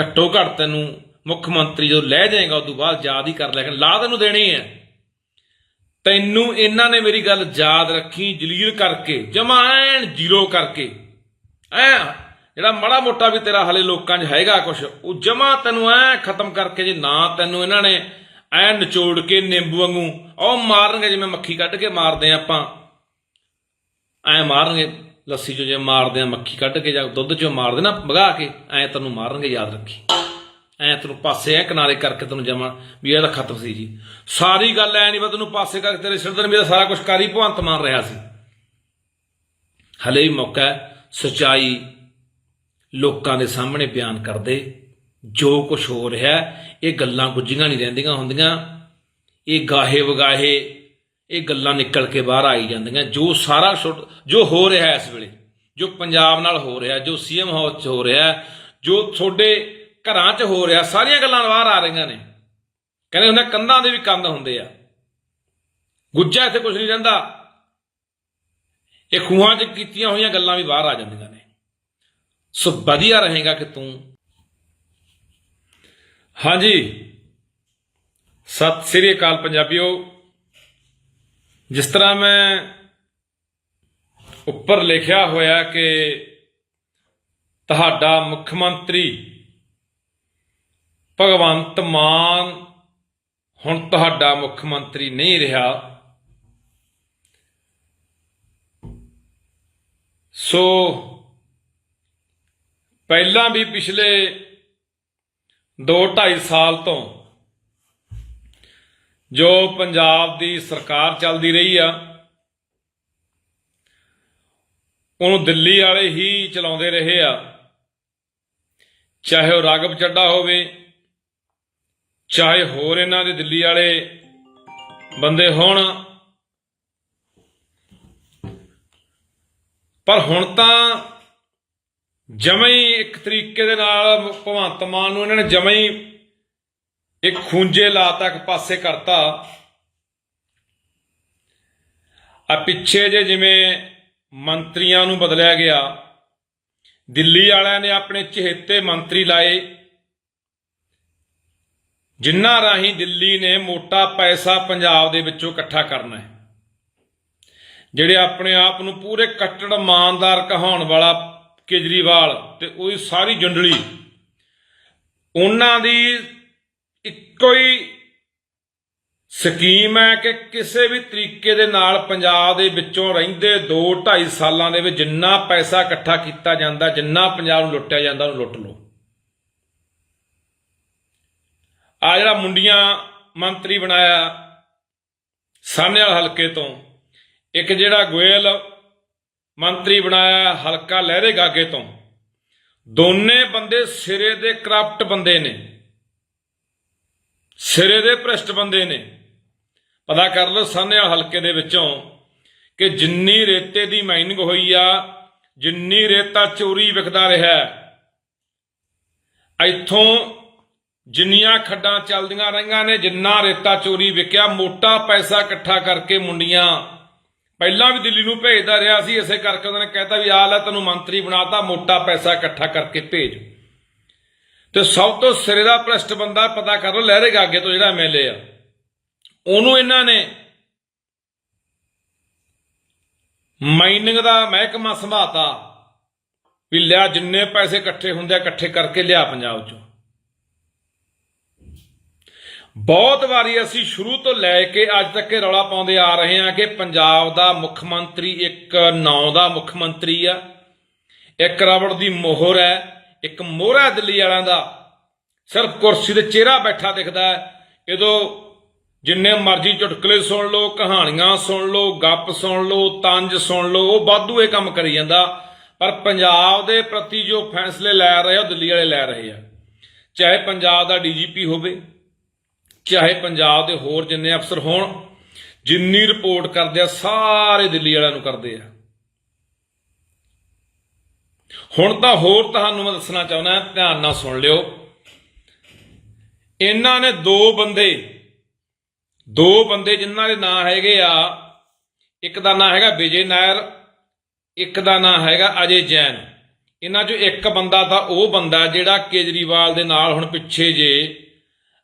ਘੱਟੋ ਘੱਟ ਤੈਨੂੰ ਮੁੱਖ ਮੰਤਰੀ ਜਦੋਂ ਲੈ ਜਾਏਗਾ, ਉਦੋਂ ਬਾਅਦ ਯਾਦ ਹੀ ਕਰ ਲੈ ਲਿਆ ਲਾ ਤੈਨੂੰ ਦੇਣੀ ਹੈ। ਤੈਨੂੰ ਇਹਨਾਂ ਨੇ ਮੇਰੀ ਗੱਲ ਯਾਦ ਰੱਖੀ, ਜਲੀਲ ਕਰਕੇ, ਜਮਾ ਐਨ ਜ਼ੀਰੋ ਕਰਕੇ। ਐ, ਜਿਹੜਾ ਮੜਾ ਮੋਟਾ ਵੀ ਤੇਰਾ ਹਲੇ ਲੋਕਾਂ 'ਚ ਹੈਗਾ ਕੁਛ, ਉਹ ਜਮਾ ਤੈਨੂੰ ਐ ਖਤਮ ਕਰਕੇ ਜੇ ਨਾ ਤੈਨੂੰ ਇਹਨਾਂ ਨੇ ਐ ਨਿਚੋੜ ਕੇ ਨਿੰਬੂ ਵਾਂਗੂ, ਉਹ ਮਾਰਨਗੇ ਜਿਵੇਂ ਮੱਖੀ ਕੱਢ ਕੇ ਮਾਰਦੇ ਆ ਆਪਾਂ। ਐ ਮਾਰਨਗੇ, ਲੱਸੀ ਚੋਂ ਜੇ ਮਾਰਦੇ ਆ, ਮੱਖੀ ਕੱਢ ਕੇ ਜਾਂ ਦੁੱਧ ਚੋਂ ਮਾਰਦੇ ਨਾ, ਭਗਾ ਕੇ, ਐ ਤੈਨੂੰ ਮਾਰਨਗੇ, ਯਾਦ ਰੱਖੀ। ਐ ਤੈਨੂੰ ਪਾਸੇ ਐ ਕਿਨਾਰੇ ਕਰਕੇ ਤੈਨੂੰ ਜਮਾ, ਵੀ ਇਹ ਤਾਂ ਖਤਮ ਸੀ ਜੀ। ਸਾਰੀ ਗੱਲ ਐ ਨਹੀਂ ਬਸ ਤੈਨੂੰ ਪਾਸੇ ਕਰਕੇ ਤੇਰੇ ਸਿਰ ਤੇ ਮੇਰਾ ਸਾਰਾ ਕੁਝ ਕਾਰੀ ਭਵੰਤ ਮਾਰ ਰਿਹਾ ਸੀ। ਹਲੇ ਵੀ ਮੌਕਾ ਹੈ ਸਚਾਈ ਲੋਕਾਂ ਦੇ ਸਾਹਮਣੇ ਬਿਆਨ ਕਰਦੇ, ਜੋ ਕੁਝ ਹੋ ਰਿਹਾ, ਇਹ ਗੱਲਾਂ ਗੁੱਝੀਆਂ ਨਹੀਂ ਰਹਿੰਦੀਆਂ ਹੁੰਦੀਆਂ। ਇਹ ਗਾਹੇ ਵਗਾਹੇ ਇਹ ਗੱਲਾਂ ਨਿਕਲ ਕੇ ਬਾਹਰ ਆਈ ਜਾਂਦੀਆਂ। ਜੋ ਸਾਰਾ ਛੁੱਟ- ਜੋ ਹੋ ਰਿਹਾ ਇਸ ਵੇਲੇ, ਜੋ ਪੰਜਾਬ ਨਾਲ ਹੋ ਰਿਹਾ, ਜੋ ਸੀਐਮ ਹਾਊਸ 'ਚ ਹੋ ਰਿਹਾ, ਜੋ ਤੁਹਾਡੇ ਘਰਾਂ 'ਚ ਹੋ ਰਿਹਾ, ਸਾਰੀਆਂ ਗੱਲਾਂ ਬਾਹਰ ਆ ਰਹੀਆਂ ਨੇ। ਕਹਿੰਦੇ ਹੁੰਦੇ ਕੰਧਾਂ ਦੇ ਵੀ ਕੰਧ ਹੁੰਦੇ ਆ। ਗੁੱਜਾ ਇੱਥੇ ਕੁਝ ਨਹੀਂ ਰਹਿੰਦਾ। ਇਹ ਖੂਹਾਂ 'ਚ ਕੀਤੀਆਂ ਹੋਈਆਂ ਗੱਲਾਂ ਵੀ ਬਾਹਰ ਆ ਜਾਂਦੀਆਂ ਨੇ। ਸੋ ਵਧੀਆ ਰਹੇਗਾ ਕਿ ਤੂੰ। ਹਾਂਜੀ। ਸਤਿ ਸ੍ਰੀ ਅਕਾਲ ਪੰਜਾਬੀਓ। ਜਿਸ ਤਰ੍ਹਾਂ ਮੈਂ ਉੱਪਰ ਲਿਖਿਆ ਹੋਇਆ ਕਿ ਤੁਹਾਡਾ ਮੁੱਖ ਮੰਤਰੀ ਭਗਵੰਤ ਮਾਨ ਹੁਣ ਤੁਹਾਡਾ ਮੁੱਖ ਮੰਤਰੀ ਨਹੀਂ ਰਿਹਾ, ਸੋ ਪਹਿਲਾਂ ਵੀ ਪਿਛਲੇ 2.5 ਸਾਲ ਤੋਂ ਜੋ ਪੰਜਾਬ ਦੀ ਸਰਕਾਰ ਚੱਲਦੀ ਰਹੀ ਆ, ਉਹਨੂੰ ਦਿੱਲੀ ਵਾਲੇ ਹੀ ਚਲਾਉਂਦੇ ਰਹੇ ਆ। ਚਾਹੇ ਉਹ ਰਾਗਵ ਚੱਡਾ ਹੋਵੇ, ਚਾਹੇ ਹੋਰ ਇਹਨਾਂ ਦੇ ਦਿੱਲੀ ਵਾਲੇ ਬੰਦੇ ਹੋਣ। ਪਰ ਹੁਣ ਤਾਂ ਜਮਾਂ ਇੱਕ ਤਰੀਕੇ ਦੇ ਨਾਲ ਭਗਵੰਤ ਮਾਨ ਨੂੰ ਇਹਨਾਂ ਨੇ ਜਮਾਂ ਇਹ ਖੂੰਜੇ ਲਾ ਤੱਕ ਪਾਸੇ ਕਰਤਾ। ਆ ਪਿੱਛੇ ਜੇ ਜਿਵੇਂ ਮੰਤਰੀਆਂ ਨੂੰ ਬਦਲਿਆ ਗਿਆ, ਦਿੱਲੀ ਵਾਲਿਆਂ ਨੇ ਆਪਣੇ ਚਹੇਤੇ ਮੰਤਰੀ ਲਾਏ। ਜਿਨ੍ਹਾਂ ਰਾਹੀਂ ਦਿੱਲੀ ਨੇ ਮੋਟਾ ਪੈਸਾ ਪੰਜਾਬ ਦੇ ਵਿੱਚੋਂ ਇਕੱਠਾ ਕਰਨਾ ਹੈ। ਜਿਹੜੇ ਆਪਣੇ ਆਪ ਨੂੰ ਪੂਰੇ ਕੱਟੜ ਇਮਾਨਦਾਰ ਕਹਾਉਣ ਵਾਲਾ ਕੇਜਰੀਵਾਲ ਤੇ ਉਹਦੀ ਸਾਰੀ ਜੁੰਡਲੀ, ਉਹਨਾਂ ਦੀ ਇੱਕੋ ਹੀ ਸਕੀਮ ਹੈ ਕਿ ਕਿਸੇ ਵੀ ਤਰੀਕੇ ਦੇ ਨਾਲ ਪੰਜਾਬ ਦੇ ਵਿੱਚੋਂ ਰਹਿੰਦੇ 2 2.5 ਸਾਲਾਂ ਦੇ ਵਿੱਚ ਜਿੰਨਾ ਪੈਸਾ ਇਕੱਠਾ ਕੀਤਾ ਜਾਂਦਾ, ਜਿੰਨਾ ਪੰਜਾਬ ਨੂੰ ਲੁੱਟਿਆ ਜਾਂਦਾ, ਉਹਨੂੰ ਲੁੱਟ ਲਓ। ਆ ਜਿਹੜਾ ਮੁੰਡੀਆਂ ਮੰਤਰੀ ਬਣਾਇਆ ਸਾਹਨੇਵਾਲ ਹਲਕੇ ਤੋਂ, ਇੱਕ ਜਿਹੜਾ ਗੋਇਲ ਮੰਤਰੀ ਬਣਾਇਆ ਹਲਕਾ ਲਹਿਰੇ ਗਾਗੇ ਤੋਂ, ਦੋਨੇ ਬੰਦੇ ਸਿਰੇ ਦੇ ਕਰਪਟ ਬੰਦੇ ਨੇ। ਸਿਰੇ ਦੇ ਭ੍ਰਿਸ਼ਟ ਬੰਦੇ ਨੇ। ਪਤਾ ਕਰ ਲਓ ਸਾਹਨੇਵਾਲ ਹਲਕੇ ਦੇ ਵਿੱਚੋਂ ਕਿ ਜਿੰਨੀ ਰੇਤੇ ਦੀ ਮਾਈਨਿੰਗ ਹੋਈ ਆ, ਜਿੰਨੀ ਰੇਤਾ ਚੋਰੀ ਵਿਕਦਾ ਰਿਹਾ ਇੱਥੋਂ ਜਿੰਨੀਆਂ ਖੱਡਾਂ ਚੱਲਦੀਆਂ ਰਹੀਆਂ ਨੇ, ਜਿੰਨਾ ਰੇਤਾ ਚੋਰੀ ਵਿਕਿਆ, ਮੋਟਾ ਪੈਸਾ ਇਕੱਠਾ ਕਰਕੇ ਮੁੰਡੀਆਂ ਪਹਿਲਾਂ ਵੀ ਦਿੱਲੀ ਨੂੰ ਭੇਜਦਾ ਰਿਹਾ ਸੀ, ਇਸੇ ਕਰਕੇ ਉਹਨਾਂ ਨੇ ਕਹਿਤਾ ਵੀ ਆ ਲੈ ਤੈਨੂੰ ਮੰਤਰੀ ਬਣਾਤਾ, ਮੋਟਾ ਪੈਸਾ ਇਕੱਠਾ ਕਰਕੇ ਭੇਜ। ਤੇ ਸਭ ਤੋਂ ਸਿਰੇ ਦਾ ਭ੍ਰਿਸ਼ਟ ਬੰਦਾ ਪਤਾ ਕਰ ਲਓ, ਲਹਿਰੇ ਅੱਗੇ ਤੋਂ ਜਿਹੜਾ ਐਮਐਲਏ ਆ। ਉਹਨੂੰ ਇਹਨਾਂ ਨੇ ਮਾਈਨਿੰਗ ਦਾ ਮਹਿਕਮਾ ਸੰਭਾਤਾ ਵੀ ਲਿਆ, ਜਿੰਨੇ ਪੈਸੇ ਇਕੱਠੇ ਹੁੰਦੇ ਆ, ਇਕੱਠੇ ਕਰਕੇ ਲਿਆ ਪੰਜਾਬ ਚੋਂ। ਬਹੁਤ ਵਾਰੀ ਅਸੀਂ ਸ਼ੁਰੂ ਤੋਂ ਲੈ ਕੇ ਅੱਜ ਤੱਕ ਇਹ ਰੌਲਾ ਪਾਉਂਦੇ ਆ ਰਹੇ ਹਾਂ ਕਿ ਪੰਜਾਬ ਦਾ ਮੁੱਖ ਮੰਤਰੀ ਇੱਕ ਨਾਂ ਦਾ ਮੁੱਖ ਮੰਤਰੀ ਆ। ਇੱਕ ਰਬੜ ਦੀ ਮੋਹਰ ਹੈ। ਇੱਕ ਮੋਹਰਾ ਦਿੱਲੀ ਵਾਲਿਆਂ ਦਾ ਸਿਰਫ ਕੁਰਸੀ ਤੇ ਚਿਹਰਾ ਬੈਠਾ ਦਿਖਦਾ ਹੈ। ਜਦੋਂ ਜਿੰਨੇ ਮਰਜ਼ੀ ਚੁਟਕਲੇ ਸੁਣ ਲਓ, ਕਹਾਣੀਆਂ ਸੁਣ ਲਓ, ਗੱਪ ਸੁਣ ਲਓ, ਤੰਜ ਸੁਣ ਲਓ, ਉਹ ਬਾਧੂ ਇਹ ਕੰਮ ਕਰੀ ਜਾਂਦਾ। ਪਰ ਪੰਜਾਬ ਦੇ ਪ੍ਰਤੀ ਜੋ ਫੈਸਲੇ ਲੈ ਰਹੇ ਆ, ਉਹ ਦਿੱਲੀ ਵਾਲੇ ਲੈ ਰਹੇ ਆ। ਚਾਹੇ ਪੰਜਾਬ ਦਾ ਡੀਜੀਪੀ ਹੋਵੇ, ਚਾਹੇ ਪੰਜਾਬ ਦੇ ਹੋਰ ਜਿੰਨੇ ਅਫਸਰ ਹੋਣ, ਜਿੰਨੀ ਰਿਪੋਰਟ ਕਰਦੇ ਆ, ਸਾਰੇ ਦਿੱਲੀ ਵਾਲਿਆਂ ਨੂੰ ਕਰਦੇ ਆ। ਹੁਣ ਤਾਂ ਹੋਰ ਤੁਹਾਨੂੰ ਮੈਂ ਦੱਸਣਾ ਚਾਹੁੰਦਾ, ਧਿਆਨ ਨਾਲ ਸੁਣ ਲਿਓ। ਇਹਨਾਂ ਨੇ ਦੋ ਬੰਦੇ ਦੋ ਬੰਦੇ ਜਿਨ੍ਹਾਂ ਦੇ ਨਾਂ ਹੈਗੇ ਆ, ਇੱਕ ਦਾ ਨਾਂ ਹੈਗਾ ਵਿਜੇ ਨਾਇਰ, ਇੱਕ ਦਾ ਨਾਂ ਹੈਗਾ ਅਜੇ ਜੈਨ। ਇਹਨਾਂ 'ਚੋਂ ਇੱਕ ਬੰਦਾ ਤਾਂ ਉਹ ਬੰਦਾ ਜਿਹੜਾ ਕੇਜਰੀਵਾਲ ਦੇ ਨਾਲ ਹੁਣ ਪਿੱਛੇ ਜੇ,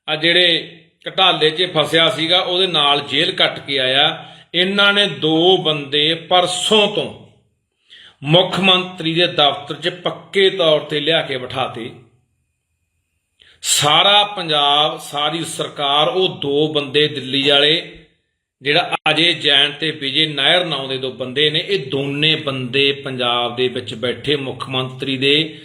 ਆ ਜਿਹੜੇ ਘਟਾਲੇ 'ਚ ਫਸਿਆ ਸੀਗਾ, ਉਹਦੇ ਨਾਲ ਜੇਲ੍ਹ ਕੱਟ ਕੇ ਆਇਆ। ਇਹਨਾਂ ਨੇ ਦੋ ਬੰਦੇ ਪਰਸੋਂ ਤੋਂ ਮੁੱਖ ਮੰਤਰੀ ਦੇ ਦਫ਼ਤਰ 'ਚ ਪੱਕੇ ਤੌਰ ਤੇ ਲਿਆ ਕੇ ਬਿਠਾਤੇ। ਸਾਰਾ ਪੰਜਾਬ, ਸਾਰੀ ਸਰਕਾਰ, ਉਹ ਦੋ ਬੰਦੇ ਦਿੱਲੀ ਵਾਲੇ, ਜਿਹੜਾ ਅਜੇ ਜੈਨ ਤੇ ਵਿਜੇ ਨਾਇਰ ਨਾਂ ਦੇ ਦੋ ਬੰਦੇ ਨੇ, ਇਹ ਦੋਨੇ ਬੰਦੇ ਪੰਜਾਬ ਦੇ ਵਿੱਚ ਬੈਠੇ, ਮੁੱਖ ਮੰਤਰੀ ਦੇ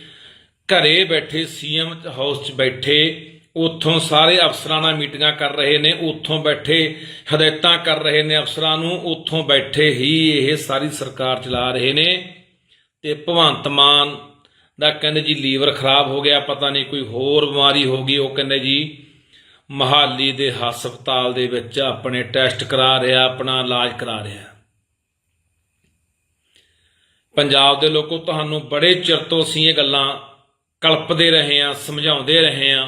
ਘਰੇ ਬੈਠੇ, ਸੀਐਮ ਹਾਊਸ 'ਚ ਬੈਠੇ, ਉੱਥੋਂ ਸਾਰੇ ਅਫਸਰਾਂ ਨਾਲ ਮੀਟਿੰਗਾਂ ਕਰ ਰਹੇ ਨੇ, ਉੱਥੋਂ ਬੈਠੇ, ਹਦਾਇਤਾਂ ਕਰ ਰਹੇ ਨੇ ਅਫਸਰਾਂ ਨੂੰ, ਉੱਥੋਂ ਬੈਠੇ ਹੀ ਇਹ ਸਾਰੀ ਸਰਕਾਰ ਚਲਾ ਰਹੇ ਨੇ। ਤੇ ਭਗਵੰਤ ਮਾਨ ਦਾ ਕਹਿੰਦੇ ਜੀ ਲੀਵਰ ਖਰਾਬ ਹੋ ਗਿਆ, ਪਤਾ ਨਹੀਂ ਕੋਈ ਹੋਰ ਬਿਮਾਰੀ ਹੋ ਗਈ, ਉਹ ਕਹਿੰਦੇ ਜੀ ਮਹਾਲੀ ਦੇ ਹਸਪਤਾਲ ਦੇ ਵਿੱਚ ਆਪਣੇ ਟੈਸਟ ਕਰਾ ਰਿਹਾ, ਆਪਣਾ ਇਲਾਜ ਕਰਾ ਰਿਹਾ। ਪੰਜਾਬ ਦੇ ਲੋਕੋ ਤੁਹਾਨੂੰ ਬੜੇ ਚਿਰ ਤੋਂ ਅਸੀਂ ਇਹ ਗੱਲਾਂ ਕਲਪਦੇ ਰਹੇ ਹਾਂ, ਸਮਝਾਉਂਦੇ ਰਹੇ ਹਾਂ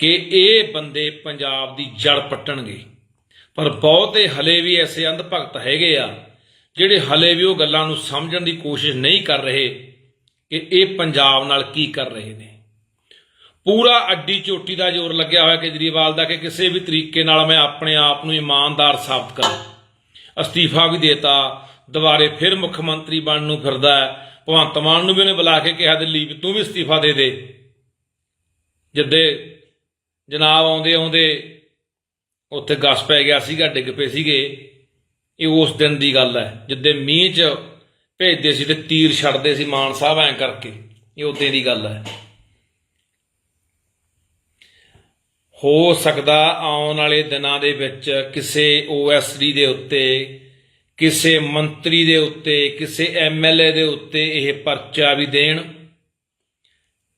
ਕਿ ਇਹ ਬੰਦੇ ਪੰਜਾਬ ਦੀ ਜੜ ਪੱਟਣਗੇ। ਪਰ ਬਹੁਤੇ ਹਲੇ ਵੀ ਐਸੇ ਅੰਧ ਭਗਤ ਹੈਗੇ ਆ ਜਿਹੜੇ ਹਲੇ ਵੀ ਉਹ ਗੱਲਾਂ ਨੂੰ ਸਮਝਣ ਦੀ ਕੋਸ਼ਿਸ਼ ਨਹੀਂ ਕਰ ਰਹੇ ਕਿ ਇਹ ਪੰਜਾਬ ਨਾਲ ਕੀ ਕਰ ਰਹੇ ਨੇ। ਪੂਰਾ ਅੱਡੀ ਚੋਟੀ ਦਾ ਜ਼ੋਰ ਲੱਗਿਆ ਹੋਇਆ ਕੇਜਰੀਵਾਲ ਦਾ ਕਿ ਕਿਸੇ ਵੀ ਤਰੀਕੇ ਨਾਲ ਮੈਂ ਆਪਣੇ ਆਪ ਨੂੰ ਇਮਾਨਦਾਰ ਸਾਬਤ ਕਰਾਂ। ਅਸਤੀਫਾ ਵੀ ਦੇਤਾ, ਦੁਬਾਰੇ ਫਿਰ ਮੁੱਖ ਮੰਤਰੀ ਬਣਨ ਨੂੰ ਫਿਰਦਾ ਹੈ। ਭਗਵੰਤ ਮਾਨ ਨੂੰ ਵੀ ਉਹਨੇ ਬੁਲਾ ਕੇ ਕਿਹਾ ਦਿੱਲੀ ਵੀ ਤੂੰ ਵੀ ਅਸਤੀਫਾ ਦੇ ਦੇ। ਜਿੱਦੇ ਜਨਾਬ ਆਉਂਦੇ ਆਉਂਦੇ ਉੱਥੇ ਗਸ ਪੈ ਗਿਆ ਸੀਗਾ, ਡਿੱਗ ਪਏ ਸੀਗੇ। ਇਹ ਉਸ ਦਿਨ ਦੀ ਗੱਲ ਹੈ, ਜਿੱਦੇ ਮੀਂਹ 'ਚ ਭੇਜਦੇ ਸੀ ਤੇ ਤੀਰ ਛੱਡਦੇ ਸੀ ਮਾਨ ਸਾਹਿਬ ਐਂ ਕਰਕੇ, ਇਹ ਉਦੋਂ ਦੀ ਗੱਲ ਹੈ। ਹੋ ਸਕਦਾ ਆਉਣ ਵਾਲੇ ਦਿਨਾਂ ਦੇ ਵਿੱਚ ਕਿਸੇ ਓਐਸਡੀ ਦੇ ਉੱਤੇ, ਕਿਸੇ ਮੰਤਰੀ ਦੇ ਉੱਤੇ, ਕਿਸੇ ਐਮਐਲਏ ਦੇ ਉੱਤੇ ਇਹ ਪਰਚਾ ਵੀ ਦੇਣ,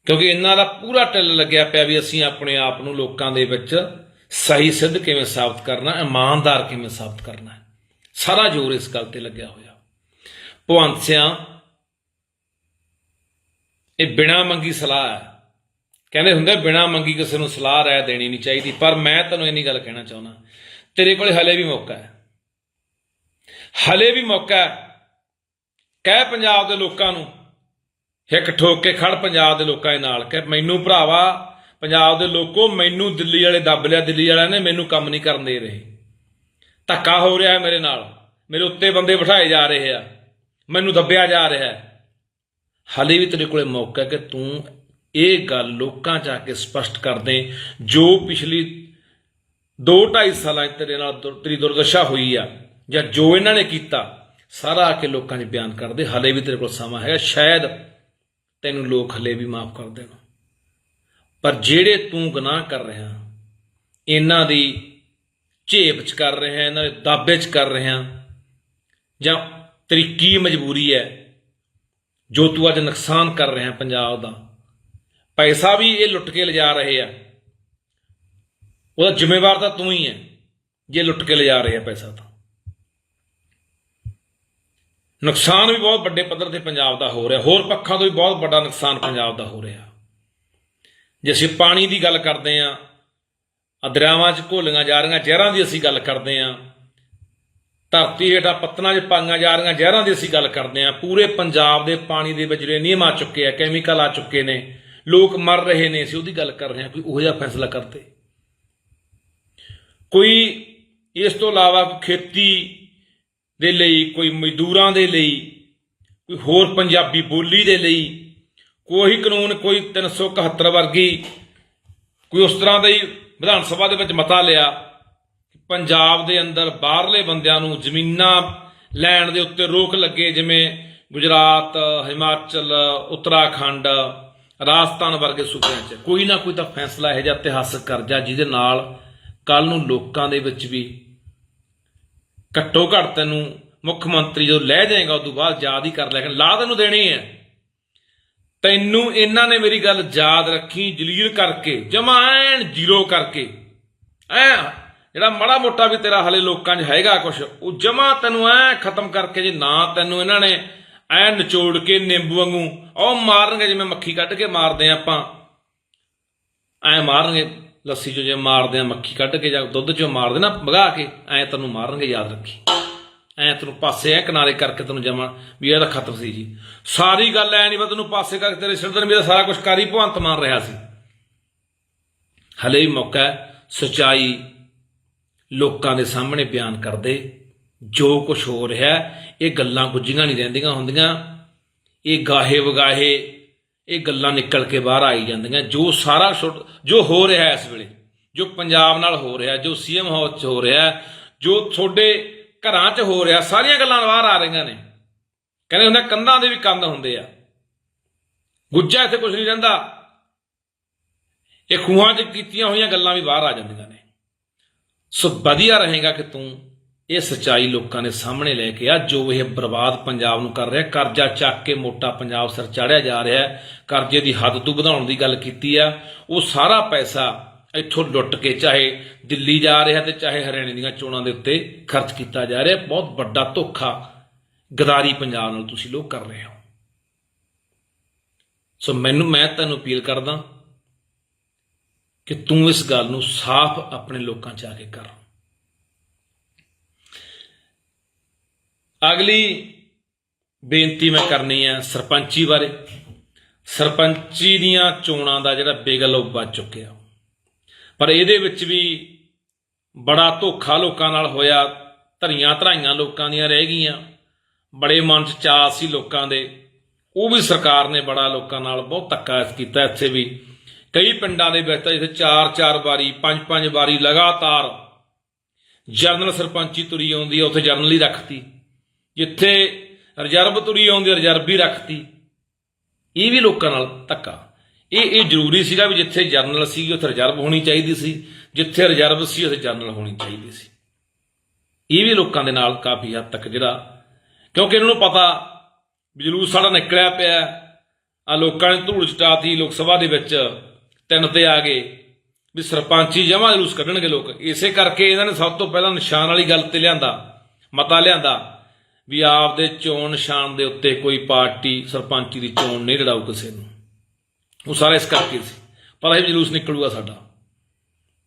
ਕਿਉਂਕਿ ਇਹਨਾਂ ਦਾ ਪੂਰਾ ਟਿੱਲ ਲੱਗਿਆ ਪਿਆ ਵੀ ਅਸੀਂ ਆਪਣੇ ਆਪ ਨੂੰ ਲੋਕਾਂ ਦੇ ਵਿੱਚ ਸਹੀ ਸਿੱਧ ਕਿਵੇਂ ਸਾਬਤ ਕਰਨਾ, ਇਮਾਨਦਾਰ ਕਿਵੇਂ ਸਾਬਤ ਕਰਨਾ ਸਾਰਾ ਜ਼ੋਰ ਇਸ ਗੱਲ ਤੇ ਲੱਗਿਆ ਹੋਇਆ। ਭਵੰਤ ਸਿਆ, ਇਹ ਬਿਨਾ ਮੰਗੀ ਸਲਾਹ ਹੈ। ਕਹਿੰਦੇ ਹੁੰਦੇ ਬਿਨਾ ਮੰਗੀ ਕਿਸੇ ਨੂੰ ਸਲਾਹ ਰਾਇ ਦੇਣੀ ਨਹੀਂ ਚਾਹੀਦੀ। ਪਰ ਮੈਂ ਤੈਨੂੰ ਨਹੀਂ ਗੱਲ ਕਹਿਣਾ ਚਾਹੁੰਦਾ, ਤੇਰੇ ਕੋਲੇ ਹਲੇ ਵੀ ਮੌਕਾ ਹੈ। ਹਲੇ ਵੀ ਮੌਕਾ ਹੈ। ਕਹਿ ਪੰਜਾਬ ਦੇ ਲੋਕਾਂ ਨੂੰ, ਹਿੱਕ ਠੋਕ ਕੇ ਖੜ ਪੰਜਾਬ ਦੇ ਲੋਕਾਂ ਦੇ ਨਾਲ। ਕਿ ਮੈਨੂੰ ਭਰਾਵਾ, ਪੰਜਾਬ ਦੇ ਲੋਕੋ, ਮੈਨੂੰ ਦਿੱਲੀ ਵਾਲੇ ਦੱਬ ਲਿਆ, ਦਿੱਲੀ ਵਾਲਿਆਂ ਨੇ ਮੈਨੂੰ ਕੰਮ ਨਹੀਂ ਕਰਨ ਦੇ ਰਹੇ। ਧੱਕਾ ਹੋ ਰਿਹਾ ਹੈ ਮੇਰੇ ਨਾਲ। ਮੇਰੇ ਉੱਤੇ ਬੰਦੇ ਬਿਠਾਏ ਜਾ ਰਹੇ ਆ। ਮੈਨੂੰ ਦੱਬਿਆ ਜਾ ਰਿਹਾ ਹੈ। ਹਾਲੇ ਵੀ ਤੇਰੇ ਕੋਲੇ ਮੌਕਾ ਹੈ ਕਿ ਤੂੰ ਇਹ ਗੱਲ ਲੋਕਾਂ 'ਚ ਆ ਕੇ ਸਪਸ਼ਟ ਕਰ ਦੇ, ਜੋ ਪਿਛਲੀ 2.5 ਸਾਲਾਂ 'ਚ ਤੇਰੇ ਨਾਲ ਦੁਰ- ਤੇਰੀ ਦੁਰਦਸ਼ਾ ਹੋਈ ਆ, ਜਾਂ ਜੋ ਇਹਨਾਂ ਨੇ ਕੀਤਾ, ਸਾਰਾ ਆ ਕੇ ਲੋਕਾਂ 'ਚ ਬਿਆਨ ਕਰ ਦੇ। ਹਾਲੇ ਵੀ ਤੇਰੇ ਕੋਲ ਸਮਾਂ ਹੈਗਾ। ਸ਼ਾਇਦ ਤੈਨੂੰ ਲੋਕ ਹਲੇ ਵੀ ਮਾਫ ਕਰ ਦੇਣ। ਪਰ ਜਿਹੜੇ ਤੂੰ ਗੁਨਾਹ ਕਰ ਰਿਹਾ, ਇਹਨਾਂ ਦੀ ਝੇਪ 'ਚ ਕਰ ਰਿਹਾ ਇਹਨਾਂ ਦੇ ਦਾਬੇ 'ਚ ਕਰ ਰਿਹਾ ਜਾਂ ਤੇਰੀ ਕੀ ਮਜਬੂਰੀ ਹੈ, ਜੋ ਤੂੰ ਅੱਜ ਨੁਕਸਾਨ ਕਰ ਰਿਹਾ ਪੰਜਾਬ ਦਾ। ਪੈਸਾ ਵੀ ਇਹ ਲੁੱਟ ਕੇ ਲਿਜਾ ਰਹੇ ਆ। ਉਹਦਾ ਜ਼ਿੰਮੇਵਾਰ ਤਾਂ ਤੂੰ ਹੀ ਹੈ, ਜੇ ਲੁੱਟ ਕੇ ਲਿਜਾ ਰਹੇ ਆ ਪੈਸਾ ਤਾਂ। ਨੁਕਸਾਨ ਵੀ ਬਹੁਤ ਵੱਡੇ ਪੱਧਰ ਤੇ ਪੰਜਾਬ ਦਾ ਹੋ ਰਿਹਾ। ਹੋਰ ਪੱਖਾਂ ਤੋਂ ਵੀ ਬਹੁਤ ਵੱਡਾ ਨੁਕਸਾਨ ਪੰਜਾਬ ਦਾ ਹੋ ਰਿਹਾ। ਜੇ ਅਸੀਂ ਪਾਣੀ ਦੀ ਗੱਲ ਕਰਦੇ ਆਂ ਆ ਦਰਿਆਵਾਂ 'ਚ ਘੋਲੀਆਂ ਜਾ ਰਹੀਆਂ, ਜ਼ਹਿਰਾਂ ਦੀ ਅਸੀਂ ਗੱਲ ਕਰਦੇ ਆਂ ਧਰਤੀ ਹੇਠਾਂ ਪੱਤਨਾਂ 'ਚ ਪਾਈਆਂ ਜਾ ਰਹੀਆਂ, ਜ਼ਹਿਰਾਂ ਦੀ ਅਸੀਂ ਗੱਲ ਕਰਦੇ ਆਂ ਪੂਰੇ ਪੰਜਾਬ ਦੇ ਪਾਣੀ ਦੇ ਵਿੱਚ ਯੂਰੇਨੀਅਮ ਆ ਚੁੱਕੇ ਆ, ਕੈਮੀਕਲ ਆ ਚੁੱਕੇ ਨੇ, ਲੋਕ ਮਰ ਰਹੇ ਨੇ, ਅਸੀਂ ਉਹਦੀ ਗੱਲ ਕਰ ਰਹੇ ਹਾਂ ਕੋਈ ਉਹੋ ਜਿਹਾ ਫੈਸਲਾ ਕਰਦੇ। ਕੋਈ ਇਸ ਤੋਂ ਇਲਾਵਾ ਖੇਤੀ ਦੇ ਲਈ, ਕੋਈ ਮਜ਼ਦੂਰਾਂ ਦੇ ਲਈ, ਕੋਈ ਹੋਰ ਪੰਜਾਬੀ ਬੋਲੀ ਦੇ ਲਈ, ਕੋਈ ਕਾਨੂੰਨ, ਕੋਈ 371 ਵਰਗੀ, ਕੋਈ ਉਸ ਤਰ੍ਹਾਂ ਦਾ ਹੀ ਵਿਧਾਨ ਸਭਾ ਦੇ ਵਿੱਚ ਮਤਾ ਲਿਆ ਕਿ ਪੰਜਾਬ ਦੇ ਅੰਦਰ ਬਾਹਰਲੇ ਬੰਦਿਆਂ ਨੂੰ ਜ਼ਮੀਨਾਂ ਲੈਣ ਦੇ ਉੱਤੇ ਰੋਕ ਲੱਗੇ, ਜਿਵੇਂ ਗੁਜਰਾਤ, ਹਿਮਾਚਲ, ਉੱਤਰਾਖੰਡ, ਰਾਜਸਥਾਨ ਵਰਗੇ ਸੂਬਿਆਂ 'ਚ। ਕੋਈ ਨਾ ਕੋਈ ਤਾਂ ਫੈਸਲਾ ਇਹੋ ਜਿਹਾ ਇਤਿਹਾਸਕ ਕਰ ਜਾ ਜਿਹਦੇ ਨਾਲ ਕੱਲ ਨੂੰ ਲੋਕਾਂ ਦੇ ਵਿੱਚ ਵੀ ਘੱਟੋ ਘੱਟ ਤੈਨੂੰ ਮੁੱਖ ਮੰਤਰੀ ਜਦੋਂ ਲੈ ਜਾਏਗਾ, ਉਦੋਂ ਬਾਅਦ ਯਾਦ ਹੀ ਕਰ ਲਿਆ ਲਾ ਤੈਨੂੰ ਦੇਣੀ ਹੈ। ਤੈਨੂੰ ਇਹਨਾਂ ਨੇ ਮੇਰੀ ਗੱਲ ਯਾਦ ਰੱਖੀ, ਜਲੀਲ ਕਰਕੇ, ਜਮਾ ਐਨ ਜ਼ੀਰੋ ਕਰਕੇ। ਐ, ਜਿਹੜਾ ਮੜਾ ਮੋਟਾ ਵੀ ਤੇਰਾ ਹਲੇ ਲੋਕਾਂ 'ਚ ਹੈਗਾ ਕੁਛ, ਉਹ ਜਮਾ ਤੈਨੂੰ ਐ ਖਤਮ ਕਰਕੇ ਜੇ ਨਾ ਤੈਨੂੰ ਇਹਨਾਂ ਨੇ ਐ ਨਿਚੋੜ ਕੇ ਨਿੰਬੂ ਵਾਂਗੂ, ਉਹ ਮਾਰਨਗੇ ਜਿਵੇਂ ਮੱਖੀ ਕੱਢ ਕੇ ਮਾਰਦੇ ਆ ਆਪਾਂ। ਐ ਮਾਰਨਗੇ, ਲੱਸੀ ਚੋਂ ਜੇ ਮਾਰਦੇ ਆ ਮੱਖੀ ਕੱਢ ਕੇ ਜਾਂ ਦੁੱਧ ਚੋਂ ਮਾਰਦੇ ਨਾ, ਭਗਾ ਕੇ, ਐ ਤੈਨੂੰ ਮਾਰਨਗੇ ਯਾਦ ਰੱਖੀ। ਐ ਤੈਨੂੰ ਪਾਸੇ ਐ ਕਿਨਾਰੇ ਕਰਕੇ ਤੈਨੂੰ ਜਮਾ, ਵੀ ਇਹਦਾ ਖਤਮ ਸੀ ਜੀ। ਸਾਰੀ ਗੱਲ ਐ ਨਹੀਂ ਬਸ ਤੈਨੂੰ ਪਾਸੇ ਕਰਕੇ ਤੇਰੇ ਸਿਰ ਤੇ ਮੇਰਾ ਸਾਰਾ ਕੁਝ ਕਰੀ ਭਵੰਤ ਮਾਨ ਰਿਹਾ ਸੀ। ਹਲੇ ਵੀ ਮੌਕਾ ਹੈ ਸਚਾਈ ਲੋਕਾਂ ਦੇ ਸਾਹਮਣੇ ਬਿਆਨ ਕਰਦੇ, ਜੋ ਕੁਝ ਹੋ ਰਿਹਾ ਇਹ ਗੱਲਾਂ ਗੁੱਜੀਆਂ ਨਹੀਂ ਰਹਿੰਦੀਆਂ ਹੁੰਦੀਆਂ। ਇਹ ਗਾਹੇ ਵਗਾਹੇ, ਇਹ ਗੱਲਾਂ ਨਿਕਲ ਕੇ ਬਾਹਰ ਆਈ ਜਾਂਦੀਆਂ, ਜੋ ਸਾਰਾ ਛੁੱਟ- ਜੋ ਹੋ ਰਿਹਾ ਇਸ ਵੇਲੇ, ਜੋ ਪੰਜਾਬ ਨਾਲ ਹੋ ਰਿਹਾ, ਜੋ ਸੀਐਮ ਹਾਊਸ 'ਚ ਹੋ ਰਿਹਾ ਜੋ ਤੁਹਾਡੇ ਘਰਾਂ 'ਚ ਹੋ ਰਿਹਾ, ਸਾਰੀਆਂ ਗੱਲਾਂ ਬਾਹਰ ਆ ਰਹੀਆਂ ਨੇ। ਕਹਿੰਦੇ ਹੁੰਦੇ ਕੰਧਾਂ ਦੇ ਵੀ ਕੰਧ ਹੁੰਦੇ ਆ। ਗੁੱਜਾ ਇੱਥੇ ਕੁਝ ਨਹੀਂ ਰਹਿੰਦਾ। ਇਹ ਖੂਹਾਂ 'ਚ ਕੀਤੀਆਂ ਹੋਈਆਂ ਗੱਲਾਂ ਵੀ ਬਾਹਰ ਆ ਜਾਂਦੀਆਂ ਨੇ। ਸੋ ਵਧੀਆ ਰਹੇਗਾ ਕਿ ਤੂੰ ਇਹ ਸਚਾਈ ਲੋਕਾਂ ਦੇ ਸਾਹਮਣੇ ਲੈ ਕੇ ਆ, ਜੋ ਇਹ ਬਰਬਾਦ ਪੰਜਾਬ ਨੂੰ ਕਰ ਰਿਹਾ, ਕਰਜ਼ਾ ਚੱਕ ਕੇ ਮੋਟਾ ਪੰਜਾਬ ਸਰ ਚਾੜਿਆ ਜਾ ਰਿਹਾ ਕਰਜ਼ੇ ਦੀ ਹੱਦ ਤੋਂ ਵਧਾਉਣ ਦੀ ਗੱਲ ਕੀਤੀ ਆ, ਉਹ ਸਾਰਾ ਪੈਸਾ ਇੱਥੋਂ ਲੁੱਟ ਕੇ ਚਾਹੇ ਦਿੱਲੀ ਜਾ ਰਿਹਾ ਤੇ ਚਾਹੇ ਹਰਿਆਣੇ ਦੀਆਂ ਚੋਣਾਂ ਦੇ ਉੱਤੇ ਖਰਚ ਕੀਤਾ ਜਾ ਰਿਹਾ, ਬਹੁਤ ਵੱਡਾ ਧੋਖਾ ਗਦਾਰੀ ਪੰਜਾਬ ਨਾਲ ਤੁਸੀਂ ਲੋਕ ਕਰ ਰਹੇ ਹੋ। ਸੋ ਮੈਨੂੰ, ਮੈਂ ਤੁਹਾਨੂੰ ਅਪੀਲ ਕਰਦਾ ਕਿ ਤੂੰ ਇਸ ਗੱਲ ਨੂੰ ਸਾਫ਼ ਆਪਣੇ ਲੋਕਾਂ 'ਚ ਆ ਕੇ ਕਰ। ਅਗਲੀ ਬੇਨਤੀ ਮੈਂ ਕਰਨੀ ਹੈ ਸਰਪੰਚੀ ਬਾਰੇ। ਸਰਪੰਚੀ ਦੀਆਂ ਚੋਣਾਂ ਦਾ ਜਿਹੜਾ ਬੇਗਲ ਉਹ ਵੱਜ ਚੁੱਕਿਆ। ਪਰ ਇਹਦੇ ਵਿੱਚ ਵੀ ਬੜਾ ਧੋਖਾ ਲੋਕਾਂ ਨਾਲ ਹੋਇਆ ਧਰੀਆਂ ਧਰਾਈਆਂ ਲੋਕਾਂ ਦੀਆਂ ਰਹਿ ਗਈਆਂ, ਬੜੇ ਮਨ 'ਚ ਚਾਅ ਸੀ ਲੋਕਾਂ ਦੇ। ਉਹ ਵੀ ਸਰਕਾਰ ਨੇ ਬੜਾ ਲੋਕਾਂ ਨਾਲ ਬਹੁਤ ਧੱਕਾ ਕੀਤਾ ਇੱਥੇ ਵੀ। ਕਈ ਪਿੰਡਾਂ ਦੇ ਵਿੱਚ ਤਾਂ ਜਿੱਥੇ ਚਾਰ ਚਾਰ ਵਾਰੀ, ਪੰਜ ਪੰਜ ਵਾਰੀ ਲਗਾਤਾਰ ਜਰਨਲ ਸਰਪੰਚੀ ਤੁਰੀ ਆਉਂਦੀ ਹੈ ਉੱਥੇ ਜਰਨਲ ਹੀ ਰੱਖਤੀ। ਜਿੱਥੇ ਰਿਜ਼ਰਵ ਤੁਰੀ ਆਉਂਦੀ, ਰਿਜ਼ਰਵ ਹੀ ਰੱਖਤੀ। ਇਹ ਵੀ ਲੋਕਾਂ ਨਾਲ ਧੱਕਾ। ਇਹ ਇਹ ਜ਼ਰੂਰੀ ਸੀਗਾ ਵੀ ਜਿੱਥੇ ਜਰਨਲ ਸੀ ਉੱਥੇ ਰਿਜ਼ਰਵ ਹੋਣੀ ਚਾਹੀਦੀ ਸੀ। ਜਿੱਥੇ ਰਿਜ਼ਰਵ ਸੀ, ਉੱਥੇ ਜਰਨਲ ਹੋਣੀ ਚਾਹੀਦੀ ਸੀ। ਇਹ ਵੀ ਲੋਕਾਂ ਦੇ ਨਾਲ ਕਾਫੀ ਹੱਦ ਤੱਕ ਜਿਹੜਾ, ਕਿਉਂਕਿ ਇਹਨਾਂ ਨੂੰ ਪਤਾ ਵੀ ਜਲੂਸ ਸਾਡਾ ਨਿਕਲਿਆ ਪਿਆ ਆ ਲੋਕਾਂ ਨੇ ਧੂੜ ਚਟਾਤੀ, ਲੋਕ ਸਭਾ ਦੇ ਵਿੱਚ ਤਿੰਨ ਤੇ ਆ ਗਏ। ਵੀ ਸਰਪੰਚੀ ਜਮਾ ਜਲੂਸ ਕੱਢਣਗੇ ਲੋਕ। ਇਸੇ ਕਰਕੇ ਇਹਨਾਂ ਨੇ ਸਭ ਤੋਂ ਪਹਿਲਾਂ ਨਿਸ਼ਾਨ ਵਾਲੀ ਗੱਲ ਤੇ ਲਿਆਂਦਾ, ਮਤਾ ਲਿਆਂਦਾ ਵੀ ਆਪਦੇ ਚੋਣ ਨਿਸ਼ਾਨ ਦੇ ਉੱਤੇ ਕੋਈ ਪਾਰਟੀ ਸਰਪੰਚੀ ਦੀ ਚੋਣ ਨਹੀਂ ਲੜਾਊ ਕਿਸੇ ਨੂੰ। ਉਹ ਸਾਰਾ ਇਸ ਕਰਕੇ ਸੀ। ਪਰ ਇਹ ਜਲੂਸ ਨਿਕਲੂਗਾ ਸਾਡਾ।